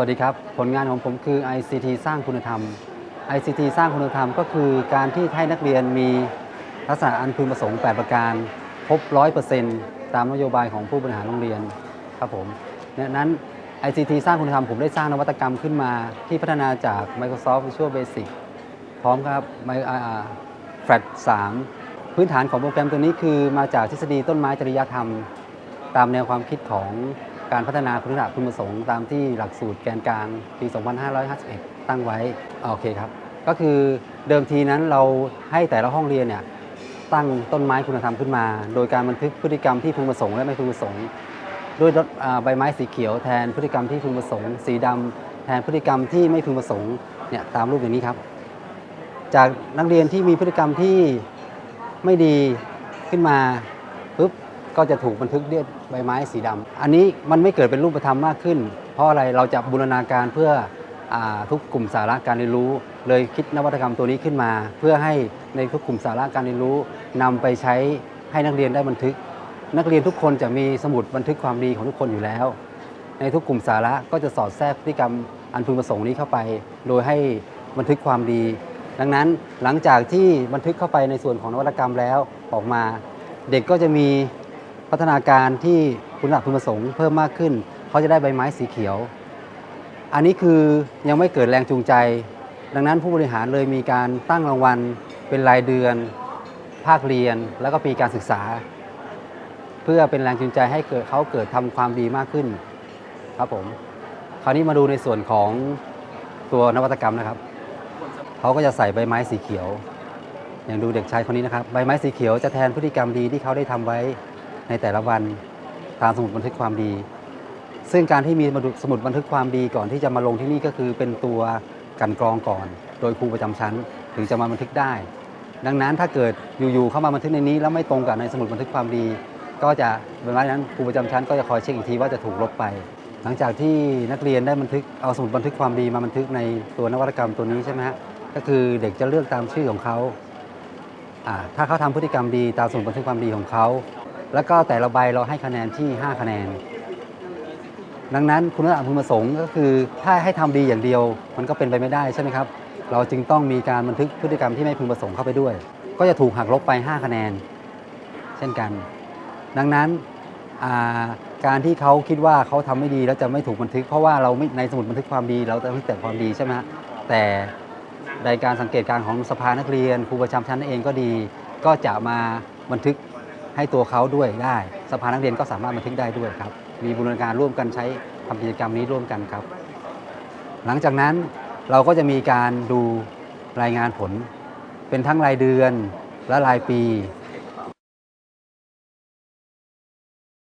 สวัสดีครับ ผลงานของผมคือ ICT สร้างคุณธรรม ICT สร้างคุณธรรมก็คือการที่ให้นักเรียนมีลักษณะอันพึงประสงค์ 8 ประการ ครบ 100%ตามนโยบายของผู้บริหารโรงเรียนครับผมดังนั้น ICT สร้างคุณธรรมผมได้สร้างนวัตกรรมขึ้นมา ที่พัฒนาจาก Microsoft Visual Basic พร้อมครับ Flash 3พื้นฐานของโปรแกรมตัวนี้คือมาจากทฤษฎีต้นไม้จริยธรรม ตามแนวความคิดของ การพัฒนาคุณลักษณะคุณประสงค์ตามที่หลักสูตรแกนกลางปี 2551 ตั้งไว้โอเคครับ ก็คือเดิมทีนั้นเราให้แต่ละห้องเรียนเนี่ยตั้งต้นไม้คุณธรรมขึ้นมา โดยการบันทึกพฤติกรรมที่พึงประสงค์และไม่พึงประสงค์ ด้วยใบไม้สีเขียวแทนพฤติกรรมที่พึงประสงค์ สีดำแทนพฤติกรรมที่ไม่พึงประสงค์เนี่ยตามรูปอย่างนี้ครับ จากนักเรียนที่มีพฤติกรรมที่ไม่ดีขึ้นมา ก็จะถูกบันทึกด้วยใบไม้สีดำอันนี้มันไม่เกิดเป็นรูปธรรมมากขึ้น เพราะอะไรเราจะบูรณาการเพื่ออทุกกลุ่มสาระการเรียนรู้ เลยคิดนวัตกรรมตัวนี้ขึ้นมา เพื่อให้ในทุกกลุ่มสาระการเรียนรู้นำไปใช้ให้นักเรียนได้บันทึก นักเรียนทุกคนจะมีสมุดบันทึกความดีของทุกคนอยู่แล้ว ในทุกกลุ่มสาระก็จะสอดแทรกพฤติกรรมอันพึงประสงค์นี้เข้าไป โดยให้บันทึกความดี ดังนั้นหลังจากที่บันทึกเข้าไปในส่วนของนวัตกรรมแล้วออกมา เด็กก็จะมี พัฒนาการที่คุณลักษณะพึงประสงค์เพิ่มมากขึ้น เขาจะได้ใบไม้สีเขียว อันนี้คือยังไม่เกิดแรงจูงใจ ดังนั้นผู้บริหารเลยมีการตั้งรางวัล เป็นรายเดือน ภาคเรียน แล้วก็ปีการศึกษา เพื่อเป็นแรงจูงใจให้เกิดเขาเกิดทำความดีมากขึ้น ครับผมคราวนี้มาดูในส่วนของตัวนวัตกรรมนะครับเขาก็จะใส่ใบไม้สีเขียว อย่างดูเด็กชายคนนี้นะครับ ใบไม้สีเขียวจะแทนพฤติกรรมดีที่เขาได้ทำไว้ ในแต่ละวันตามสมุดบันทึกความดี ซึ่งการที่มีสมุดบันทึกความดีก่อนที่จะมาลงที่นี่ก็คือเป็นตัวกันกรองก่อน โดยครูประจำชั้นถึงจะมาบันทึกได้ ดังนั้นถ้าเกิดอยู่ๆเข้ามาบันทึกในนี้ แล้วไม่ตรงกับในสมุดบันทึกความดี ก็จะใบไม้นั้นครูประจำชั้นก็จะคอยเช็คอีกทีว่าจะถูกลบไป หลังจากที่นักเรียนได้บันทึกเอาสมุดบันทึกความดีมาบันทึกในตัวนวัตกรรมตัวนี้ใช่ไหมฮะก็คือเด็กจะเลือกตามชื่อของเขาอ่าถ้าเขาทำพฤติกรรมดีตามสมุดบันทึกความดีของเขา แล้วก็แต่ละใบเราให้คะแนนที่ 5 คะแนน ดังนั้นคุณลักษณะพึงประสงค์ก็คือถ้าให้ทำดีอย่างเดียว มันก็เป็นไปไม่ได้ใช่ไหมครับ เราจึงต้องมีการบันทึกพฤติกรรมที่ไม่พึงประสงค์เข้าไปด้วย ก็จะถูกหักลบไป 5 คะแนน เช่นกัน ดังนั้นาการที่เขาคิดว่าเขาทำไม่ดีแล้วจะไม่ถูกบันทึก เพราะว่าเราในสมุดบันทึกความดีเราจะบันทึกแต่ความดีใช่ไหมแต่ในการสังเกตการของสภานักเรียนครูประจำชั้นเองก็ดี ก็จะมาบันทึก ให้ตัวเขาด้วยได้ สภานักเรียนก็สามารถบันทึกได้ด้วยครับ มีบูรณาการร่วมกันใช้ทำกิจกรรมนี้ร่วมกันครับ หลังจากนั้นเราก็จะมีการดูรายงานผล เป็นทั้งรายเดือนและรายปี